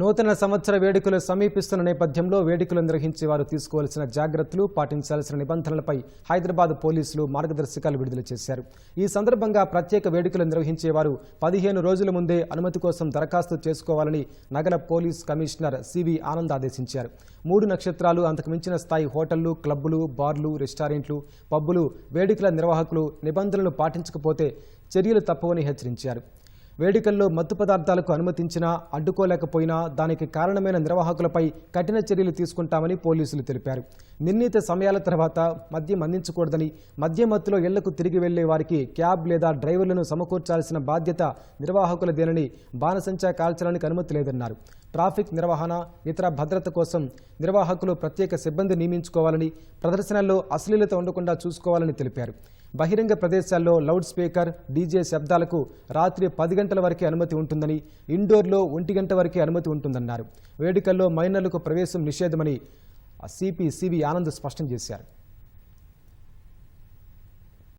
నూతన సంవత్సర వేడుకలు సమీపిస్తున్న నేపథ్యంలో వేడుకలు నిర్వహించే వారు తీసుకోవాల్సిన జాగ్రత్తలు పాటించాల్సిన నిబంధనలపై హైదరాబాద్ పోలీసులు మార్గదర్శకాలు విడుదల చేశారు. ఈ సందర్భంగా ప్రత్యేక వేడుకలు నిర్వహించేవారు పదిహేను రోజుల ముందే అనుమతి కోసం దరఖాస్తు చేసుకోవాలని నగర పోలీస్ కమిషనర్ సివి ఆనంద్ ఆదేశించారు. మూడు నక్షత్రాలు అంతకు మించిన స్థాయి హోటళ్ళు క్లబ్బులు బార్లు రెస్టారెంట్లు పబ్బులు వేడుకల నిర్వాహకులు నిబంధనలు పాటించకపోతే చర్యలు తప్పవని హెచ్చరించారు. వేడుకల్లో మత్తు పదార్థాలకు అనుమతించినా అడ్డుకోలేకపోయినా దానికి కారణమైన నిర్వాహకులపై కఠిన చర్యలు తీసుకుంటామని పోలీసులు తెలిపారు. నిర్ణీత సమయాల తర్వాత మద్యం అందించకూడదని మద్యం మత్తులో ఇళ్ళకు తిరిగి వెళ్ళే వారికి క్యాబ్ లేదా డ్రైవర్లను సమకూర్చాల్సిన బాధ్యత నిర్వాహకులదేనని బాణసంచా కాల్చడానికి అనుమతి లేదన్నారు. ట్రాఫిక్ నిర్వహణ ఇతర భద్రత కోసం నిర్వాహకులు ప్రత్యేక సిబ్బంది నియమించుకోవాలని ప్రదర్శనల్లో అశ్లీలత ఉండకుండా చూసుకోవాలని తెలిపారు. బహిరంగ ప్రదేశాల్లో లౌడ్ స్పీకర్ డీజే శబ్దాలకు రాత్రి పది గంటల వరకే అనుమతి ఉంటుందని ఇండోర్లో ఒంటి గంట వరకే అనుమతి ఉంటుందన్నారు. వేడుకల్లో మైనర్లకు ప్రవేశం నిషేధమని సిపి సివి ఆనంద్ స్పష్టం చేశారు.